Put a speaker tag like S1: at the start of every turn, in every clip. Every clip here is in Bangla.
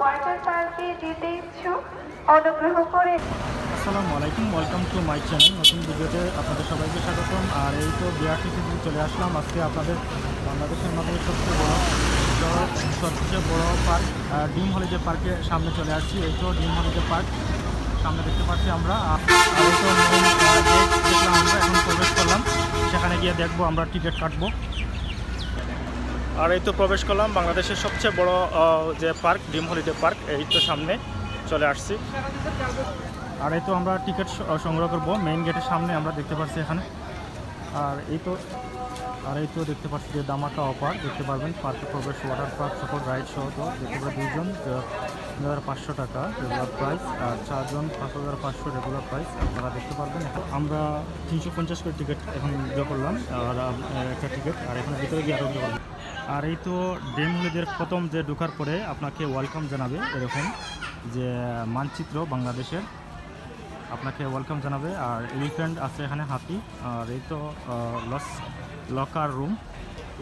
S1: ওয়াটার পার্কে যেতে ইচ্ছুক, অনুগ্রহ করে
S2: আসসালামু আলাইকুম ওয়েলকাম টু মাই চ্যানেল নতুন ভিডিওতে আপনাদের সবাইকে স্বাগতম। আর এই তো বিআরটিসি চলে আসলাম। আজকে আপনাদের বাংলাদেশের মধ্যে সবচেয়ে বড় সবচেয়ে বড় পার্ক ডিম হলিডে পার্কের সামনে চলে আসছি। এই তো ডিম হলিডে পার্ক, সামনে দেখতে পাচ্ছি আমরা। আর এই আমরা এখন প্রবেশ করলাম, সেখানে গিয়ে দেখব আমরা টিকিট কাটবো। আর এই তো প্রবেশ করলাম, বাংলাদেশের সবচেয়ে বড় যে পার্ক, ডিম হলিডে পার্ক, এই তো সামনে চলে আসছি। আর এই তো আমরা টিকিট সংগ্রহ করব মেইন গেটের সামনে আমরা দেখতে পাচ্ছি এখানে। আর এই তো, আর এই তো দেখতে পাচ্ছি যে দামাকা অপার, দেখতে পারবেন, পার্কে প্রবেশ ওয়াটার পার্ক সকল রাইড সহ তো দেখতে পাবেন দুইজন তিন হাজার পাঁচশো টাকা রেগুলার প্রাইস আর চারজন পাঁচ হাজার পাঁচশো রেগুলার প্রাইস আপনারা দেখতে পারবেন। এখন আমরা তিনশো পঞ্চাশ করে টিকিট এখন ইয়ে করলাম, আর একটা টিকিট আর এখানে ভিতরে গিয়ে আরও করলাম। আর এই তো ডেম হলিদের প্রথম যে ঢোকার পরে আপনাকে ওয়েলকাম জানাবে এরকম যে মানচিত্র বাংলাদেশের। আপনাকে ওয়েলকাম জানাবে, আর এলিফ্যান্ট আছে এখানে হাতি, আর এই তো লস লকার রুম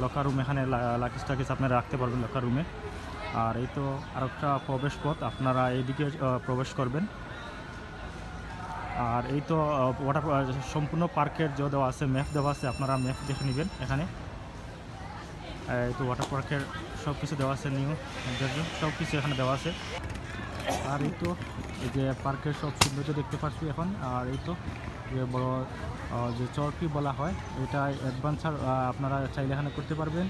S2: লকার রুম এখানে লাকিস টাকিস আপনারা রাখতে পারবেন লকার রুমে আর এই তো আরেকটা প্রবেশ পথ আপনারা এইদিকে প্রবেশ করবেন। আর এই তো ওয়াটার সম্পূর্ণ পার্কের যে দেওয়া আছে ম্যাপ দেওয়া আছে, আপনারা ম্যাপ দেখে নেবেন এখানে। এই তো ওয়াটার পার্কের সব কিছু দেওয়া আছে, নিউ সব কিছু এখানে দেওয়া আছে। আর এই তো, এই যে পার্কের সব সৌন্দর্য দেখতে পাচ্ছি এখন। আর এই তো, যে বড় যে চরকি বলা হয়, এটা অ্যাডভেঞ্চার আপনারা চাইলে এখানে করতে পারবেন।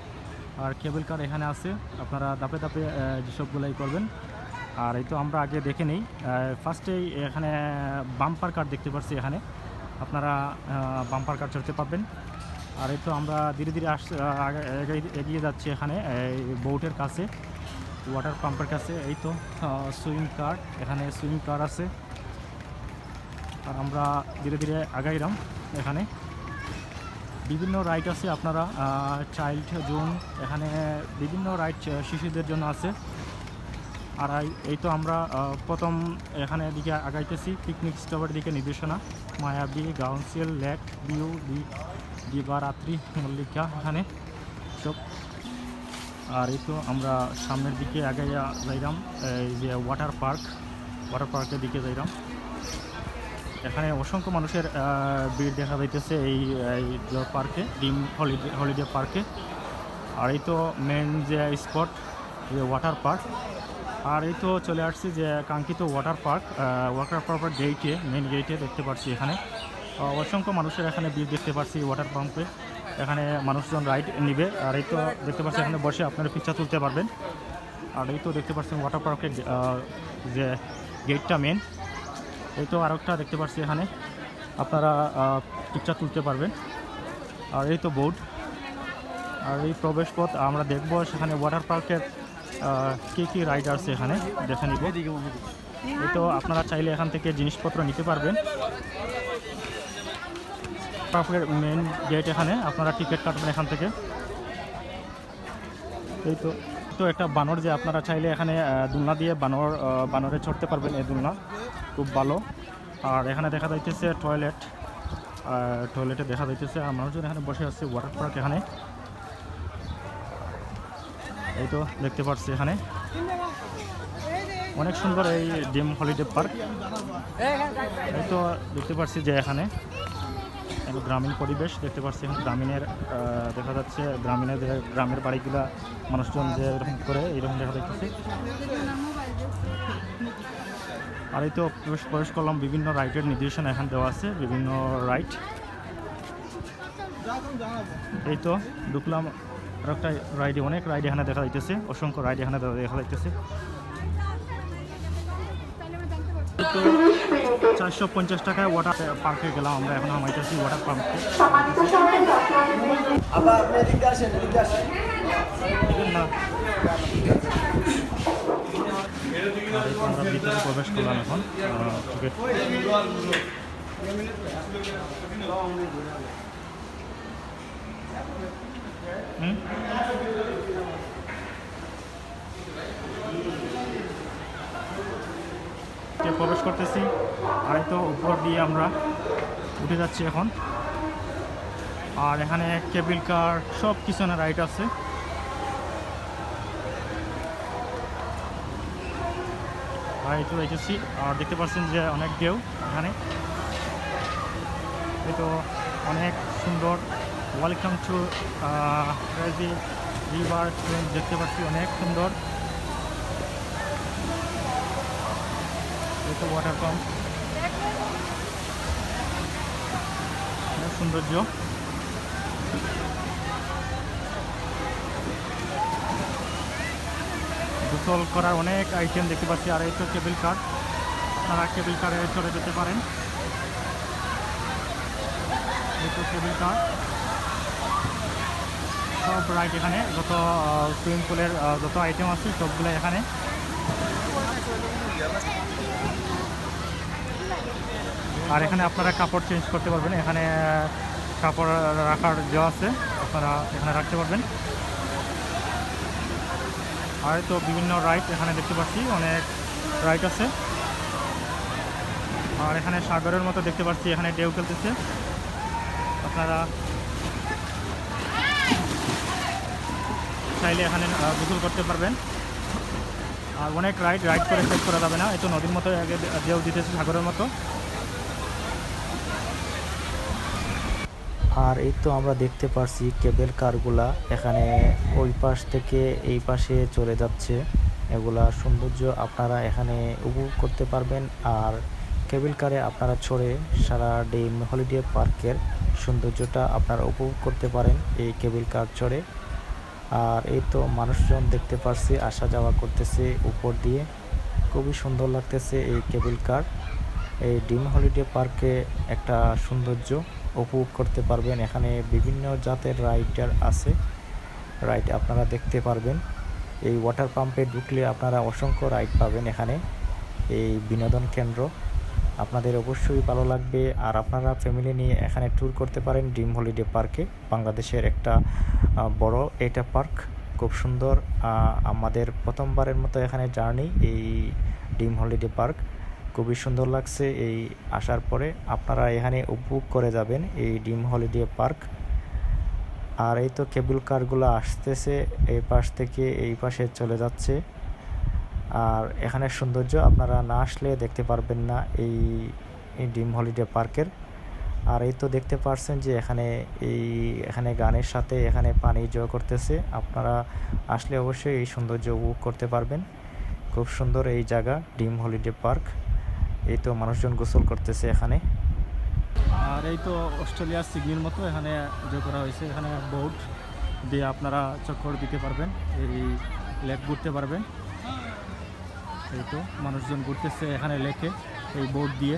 S2: আর কেবল কার এখানে আছে, আপনারা দাপে দাপে যেসবগুলাই করবেন। আর এই তো আমরা আগে দেখে নিই। ফার্স্টেই এখানে বাম্পার কার দেখতে পাচ্ছি এখানে। আপনারা বাম্পার কার চড়তে পারবেন। আর এই তো আমরা ধীরে ধীরে আস এগিয়ে যাচ্ছি এখানে, এই বোটের কাছে ওয়াটার পাম্পের কাছে। এই তো সুইমিং কার এখানে সুইমিং কার আছে। আর আমরা ধীরে ধীরে আগাইলাম এখানে। বিভিন্ন রাইড আছে, আপনারা চাইল্ড জোন এখানে বিভিন্ন রাইড শিশুদের জন্য আছে। আর এই- তো আমরা প্রথম এখানে দিকে আগাইতেছি পিকনিক স্টপের দিকে নির্দেশনা। মায়াবী গাউন্সিল লেক ভিউ দিবারাত্রি, মল্লিকা, এখানে সব। আর এই তো আমরা সামনের দিকে আগাইয়া যাইলাম এই যে ওয়াটার পার্ক ওয়াটার পার্কের দিকে যাইলাম এখানে অসংখ্য মানুষের ভিড় দেখা যাইতেছে এই পার্কে, ডিম হলিডে হলিডে পার্কে। আর এই তো মেন যে স্পট যে ওয়াটার পার্ক আর এই তো চলে আসছি যে কাঙ্ক্ষিত ওয়াটার পার্ক ওয়াটার পার্কের গেইটে মেন গেইটে দেখতে পাচ্ছি এখানে। অসংখ্য মানুষের এখানে ভিড় দেখতে পাচ্ছি ওয়াটার পাম্পে এখানে মানুষজন রাইড নিবে। আর এই তো দেখতে পাচ্ছি এখানে বসে আপনারা পিকচার তুলতে পারবেন। আর এই তো দেখতে পাচ্ছেন ওয়াটার পার্কের যে গেটটা মেন এই তো আরেকটা দেখতে পাচ্ছি এখানে। আপনারা পিকচার তুলতে পারবেন। আর এই তো বোর্ড আর এই প্রবেশ পথ আমরা দেখব সেখানে ওয়াটার পার্কের কী কী রাইড আছে এখানে দেখে নিব। এই তো আপনারা চাইলে এখান থেকে জিনিসপত্র নিতে পারবেন। পার্কের মেন গেট এখানে, আপনারা টিকিট কাটবেন এখান থেকে। এই তো তো একটা বানর যে আপনারা চাইলে এখানে দুলনা দিয়ে বানর বানরে চড়তে পারবেন এই দোলনা। খুব ভালো। আর এখানে দেখা যাইতেছে টয়লেট টয়লেটে দেখা যাইতেছে আর মানুষজন এখানে বসে আছে ওয়াটার পার্ক এখানে। এই তো দেখতে পাচ্ছি এখানে। অনেক সুন্দর এই ডিম হলিডে পার্ক এই তো দেখতে পাচ্ছি যে এখানে গ্রামীণ পরিবেশ, দেখতে পাচ্ছি এখানে গ্রামীণের দেখা যাচ্ছে গ্রামীণের গ্রামের বাড়িগুলা মানুষজন যে এরকম করে এইরকম দেখা যাচ্ছে আর এই তো প্রবেশ প্রবেশ করলাম বিভিন্ন রাইডের নির্দেশনা এখানে দেওয়া আছে বিভিন্ন রাইড এই তো ঢুকলাম আর একটা রাইডে অনেক রাইড এখানে দেখা যাইতেছে অসংখ্য রাইড এখানে দেখা যাইতেছে। তো চারশো পঞ্চাশ টাকায় ওয়াটার পার্কে গেলাম আমরা এখন আমাইতেছি ওয়াটার পার্কে
S1: সমানিত সবাই দর্শনার্থী
S3: আবার আপনি এদিকে আসেন এদিকে আসেন।
S2: না। আমরা ভিতরে প্রবেশ করলাম এখন। প্রবেশ করতেছি? আর তো উপর দিয়ে আমরা উঠে যাচ্ছি এখন। আর এখানে কেবিল কার সব কিছু না রাইড আছে। এই তো এইচএসসি আর দেখতে পাচ্ছেন যে অনেক ঢেউ এখানে। এই তো অনেক সুন্দর ওয়েলকাম টু ক্রেজি রিভার দেখতে পাচ্ছি অনেক সুন্দর। এই তো ওয়াটার পাম্প অনেক সৌন্দর্য গোসল করার অনেক আইটেম দেখতে পাচ্ছি, আর এই তো কেবিল কার আপনারা কেবিল কারে চলে যেতে পারেন। কেবিল কার সব রাইট এখানে, যত সুইমিং পুলের যত আইটেম আছে, সবগুলো এখানে। আর এখানে আপনারা কাপড় চেঞ্জ করতে পারবেন। এখানে কাপড় রাখার যে আছে, আপনারা এখানে রাখতে পারবেন। আর তো বিভিন্ন রাইড এখানে দেখতে পাচ্ছি, অনেক রাইড আছে। আর এখানে সাগরের মতো দেখতে পাচ্ছি, এখানে ঢেউ খেলতেছে। আপনারা চাইলে এখানে গোসল করতে পারবেন। আর অনেক রাইড রাইড করে শেষ করা যাবে না, এই তো নদীর মতো আগে ঢেউ দিতেছে সাগরের মতো।
S4: আর এই তো আমরা দেখতে পারছি কেবল কারগুলা। এখানে ওই পাশ থেকে এই পাশে চলে যাচ্ছে। এগুলা সৌন্দর্য আপনারা এখানে উপভোগ করতে পারবেন। আর কেবল কারে আপনারা চড়ে সারা ডিম হলিডে পার্কের সৌন্দর্যটা আপনারা উপভোগ করতে পারেন এই কেবল কার চড়ে আর এই তো মানুষজন দেখতে পারছি, আসা যাওয়া করতেছে উপর দিয়ে। খুবই সুন্দর লাগতেছে এই কেবল কার। এই ডিম হলিডে পার্কে একটা সৌন্দর্য। উপভোগ করতে পারবেন। এখানে বিভিন্ন জাতের রাইডার আছে। রাইড আপনারা দেখতে পারবেন। এই ওয়াটার পাম্পে ঢুকলে আপনারা অসংখ্য রাইড পাবেন এখানে। এই বিনোদন কেন্দ্র। আপনাদের অবশ্যই ভালো লাগবে। আর আপনারা ফ্যামিলি নিয়ে এখানে ট্যুর করতে পারেন ড্রিম হলিডে পার্কে। বাংলাদেশের একটা বড় এটা পার্ক। খুব সুন্দর। আমাদের প্রথমবারের মতো এখানে জার্নি এই ড্রিম হলিডে পার্ক। খুবই সুন্দর লাগছে এই আসার পরে। আপনারা এখানে উপভোগ করে যাবেন এই ডিম হলিডে পার্ক। আর এই তো কেবল কারগুলো আসতেছে এই পাশ থেকে এই পাশে চলে যাচ্ছে। আর এখানে সৌন্দর্য আপনারা না আসলে দেখতে পারবেন না এই ডিম হলিডে পার্কের। আর এই তো দেখতে পারছেন যে এখানে এই, এখানে গানের সাথে এখানে পানি জয় করতেছে। আপনারা আসলে অবশ্যই এই সৌন্দর্য উপভোগ করতে পারবেন। খুব সুন্দর এই জায়গা, ডিম হলিডে পার্ক। এই তো মানুষজন গোসল করতেছে এখানে।
S2: আর এই তো অস্ট্রেলিয়ার সিগনির মতো এখানে যে করা হয়েছে, এখানে বোট দিয়ে আপনারা চক্কর দিতে পারবেন, এই লেক ঘুরতে পারবেন। এই তো মানুষজন ঘুরতেছে এখানে লেকে, এই বোট দিয়ে।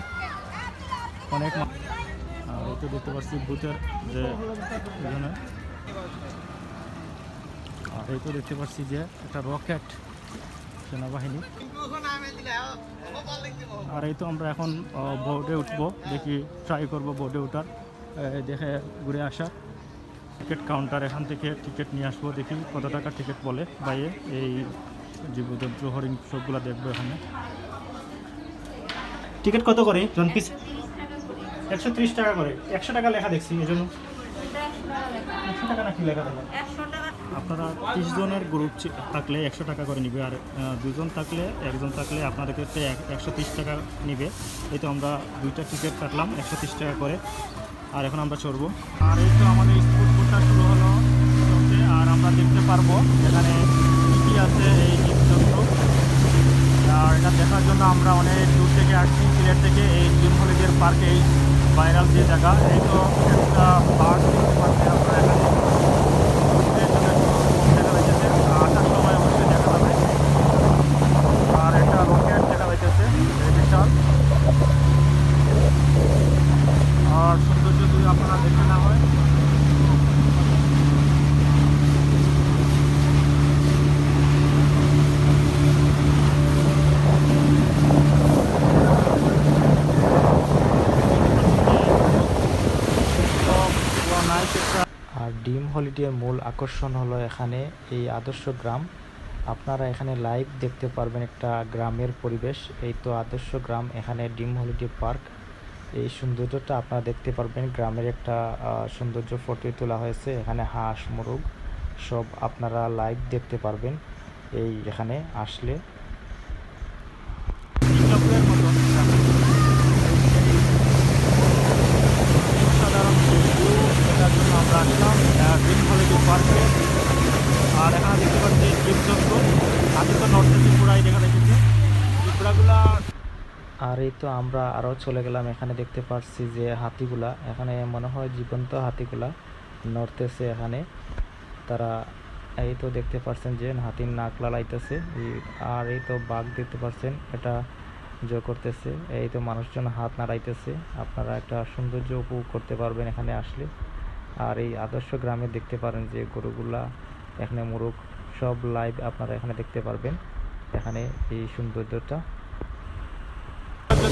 S2: অনেক আর এই তো দেখতে পাচ্ছি ভূতের যে এখানে। আর এই তো দেখতে পাচ্ছি যে একটা রকেট সেনাবাহিনী। আর এই তো আমরা এখন বোর্ডে উঠবো, দেখি ট্রাই করব বোর্ডে ওঠার দেখে ঘুরে আসা টিকিট কাউন্টার এখান থেকে টিকিট নিয়ে আসব, দেখি কত টাকা টিকিট বলে। বাইরে এই জীবজন্তু হরিণ সবগুলো দেখব এখানে। টিকিট কত করে? জন পিস একশো ত্রিশ টাকা করে। একশো টাকা লেখা দেখছি, এই জন্য। একশো টাকা নাকি লেখা দেবে আপনারা তিরিশ জনের গ্রুপ থাকলে একশো টাকা করে নিবে আর দুজন থাকলে, একজন থাকলে আপনাদের ক্ষেত্রে একশো তিরিশ টাকা নিবে। এই তো আমরা দুইটা টিকিট কাটলাম, একশো তিরিশ টাকা করে। আর এখন আমরা চড়বো। আর এই তো আমাদের স্কুল ট্যুরটা শুরু হলো। চলছে আর আমরা দেখতে পারব এখানে কী কী আছে এই আর এটা দেখার জন্য আমরা অনেক দূর থেকে আসছি, সিলেট থেকে এই জিম হলিডের পার্কে এই ভাইরাল যে জায়গা। এই তো একটা পার্ক পাচ্ছি আপনারা এখানে ঘুরতে চলে দেখা যাইতেছে আসার সময় অবশ্যই দেখা যাবে আর একটা রকেট দেখা যাইতেছে এই বিশাল আর সৌন্দর্য যদি আপনারা দেখে না হয় নাইস একটা
S4: আর ডিম হলিডের মূল আকর্ষণ হলো এখানে এই আদর্শ গ্রাম। আপনারা এখানে লাইভ দেখতে পারবেন একটা গ্রামের পরিবেশ। এই তো আদর্শ গ্রাম, এখানে ডিম হলিডে পার্ক। এই সৌন্দর্যটা আপনারা দেখতে পারবেন। গ্রামের একটা সৌন্দর্য ফটো তোলা হয়েছে। এখানে হাঁস, মুরগ সব আপনারা লাইভ দেখতে পারবেন। এই এখানে আসলে
S2: পার্কে আর এখানে দেখতে পাচ্ছি জীবজন্তু আগে তো নর্থ ত্রিপুরাই দেখা রেখেছে ত্রিপুরাগুলা
S4: আর এই তো আমরা আরও চলে গেলাম, এখানে দেখতে পাচ্ছি যে হাতিগুলা, এখানে মনে হয় জীবন্ত হাতিগুলা নড়তেছে এখানে। তারা এই তো দেখতে পাচ্ছেন যে হাতির নাক লালাইতেছে আর এই তো বাঘ দেখতে পাচ্ছেন এটা জয় করতেছে। এই তো মানুষজন হাত নাড়াইতেছে, আপনারা একটা সৌন্দর্য উপভোগ করতে পারবেন এখানে আসলে। আর এই আদর্শ গ্রামে দেখতে পারেন যে গরুগুলা, এখানে মোরগ, সব লাইভ আপনারা এখানে দেখতে পারবেন। এখানে এই সৌন্দর্যটা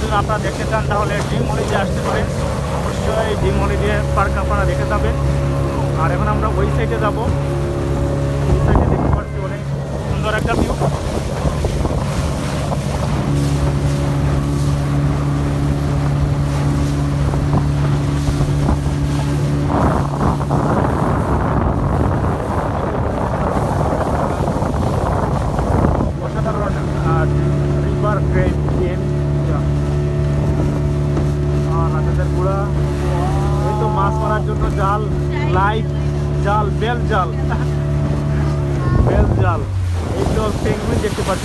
S2: যদি আপনারা দেখতে চান, তাহলে ডিম হলিডে আসতে পারেন। অবশ্যই ডিম হলিডে পার্ক আপনারা দেখে যাবেন। আর এখন আমরা ওই সাইডে যাব। ওই সাইডে দেখতে পাচ্ছি অনেক সুন্দর একটা ভিউ অসাধারণ রিভার গ্রেট গেম রাজাদের গুড়া এই তো মাছ মারার জন্য জাল লাইট জাল বেল জাল বেল জাল এই তো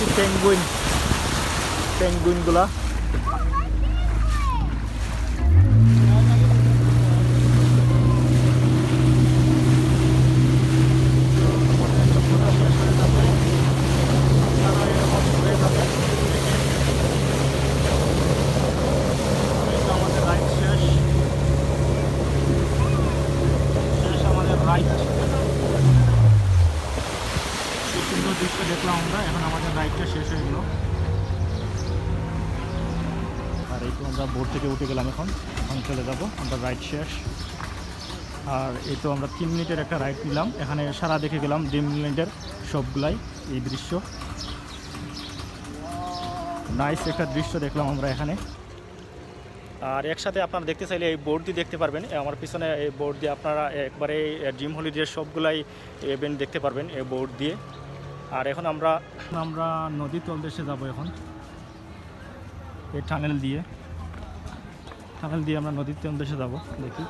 S2: পেঙ্গুইন দেখতে পাচ্ছি পেঙ্গুইন পেঙ্গুইনগুলা এই তো আমাদের রাইড শেষ শেষ আমাদের রাইড কি সুন্দর দৃশ্য দেখলাম আমরা এখন আমাদের রাইডটা শেষ হয়ে গেল আর এই তো আমরা বোট থেকে উঠে গেলাম এখন এখন চলে যাব, আমরা রাইড শেষ। আর এই তো আমরা তিন মিনিটের একটা রাইড নিলাম। এখানে সারা দেখে গেলাম তিন মিনিটের সবগুলাই এই দৃশ্য। নাইস একটা দৃশ্য দেখলাম আমরা এখানে। আর একসাথে আপনারা দেখতে চাইলে এই বোর্ড দিয়ে দেখতে পারবেন। আমার পিছনে এই বোর্ড দিয়ে আপনারা একবারে ড্রিম হলিডে সবগুলাই ইভেন্ট দেখতে পারবেন এই বোর্ড দিয়ে। আর এখন আমরা আমরা নদীর তলদেশে যাব এখন। এই টানেল দিয়ে। টানেল দিয়ে আমরা নদীর কোন দেশে যাব, দেখি।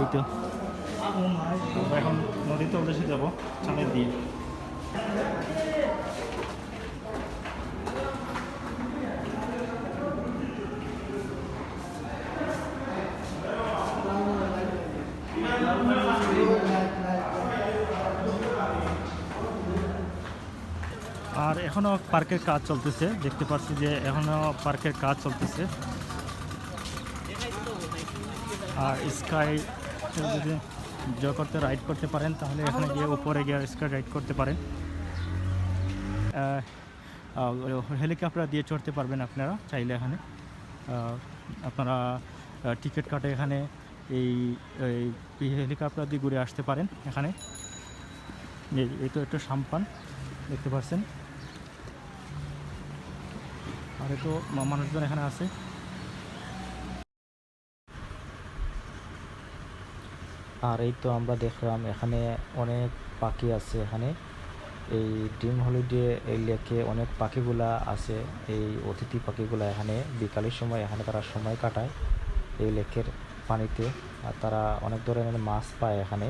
S2: এই তো। এখন নদীর তলদেশে যাব টানেল দিয়ে আর এখনও পার্কের কাজ চলতেছে, দেখতে পাচ্ছি যে এখনও পার্কের কাজ চলতেছে। আর স্কাই যদি জয় করতে, রাইড করতে পারেন, তাহলে এখানে গিয়ে উপরে গিয়ে স্কাই রাইড করতে পারেন। হেলিকপ্টার দিয়ে চড়তে পারবেন আপনারা চাইলে এখানে। আপনারা টিকিট কাটে এখানে এই হেলিকপ্টার দিয়ে ঘুরে আসতে পারেন এখানে। এই তো একটু সাম্পান, দেখতে পাচ্ছেন। একটু মানুষজন এখানে আছে।
S4: আর এই তো আমরা দেখলাম এখানে অনেক পাখি আছে এখানে। এই ডিম হলিডে এই লেকে অনেক পাখিগুলা আছে। এই অতিথি পাখিগুলা এখানে বিকালের সময় এখানে তারা সময় কাটায় এই লেকের পানিতে। আর তারা অনেক ধরনের মাছ পায় এখানে।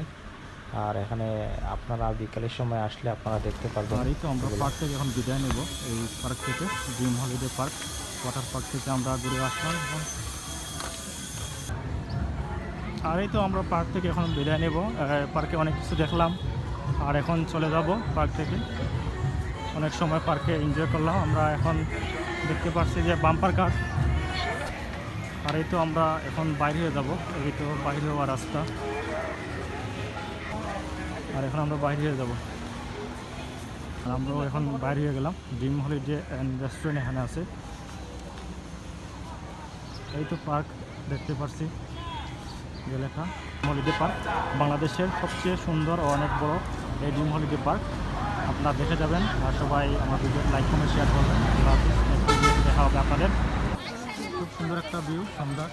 S4: আর এখানে আপনারা বিকালের সময় আসলে আপনারা দেখতে পারবেন।
S2: আর এই তো আমরা পার্ক থেকে এখন বিদায় নেব, এই পার্ক থেকে dream holiday park water park থেকে আমরা ঘুরে আসলাম এখন আর এই তো আমরা পার্ক থেকে এখন বিদায় নেব পার্কে অনেক কিছু দেখলাম, আর এখন চলে যাব পার্ক থেকে। অনেক সময় পার্কে এনজয় করলাম, আমরা এখন দেখতে পাচ্ছি যে বাম্পার কার আর এই তো আমরা এখন বাইরে হয়ে যাব, এই তো বাইরে হওয়ার রাস্তা। আর এখন আমরা বাইরে যাব। আর আমরাও এখন বাইরে হয়ে গেলাম। ড্রিম হলিডে অ্যান্ড রেস্টুরেন্ট এখানে আছে। এই তো পার্ক দেখতে পাচ্ছি যে লেখা হলিডে পার্ক বাংলাদেশের সবচেয়ে সুন্দর ও অনেক বড় এই ড্রিম হলিডে পার্ক আপনারা দেখে যাবেন আর সবাই আমার ভিডিও লাইক কমেন্ট শেয়ার করবেন। দেখা হবে আপনাদের। খুব সুন্দর একটা ভিউ সন্ধ্যা।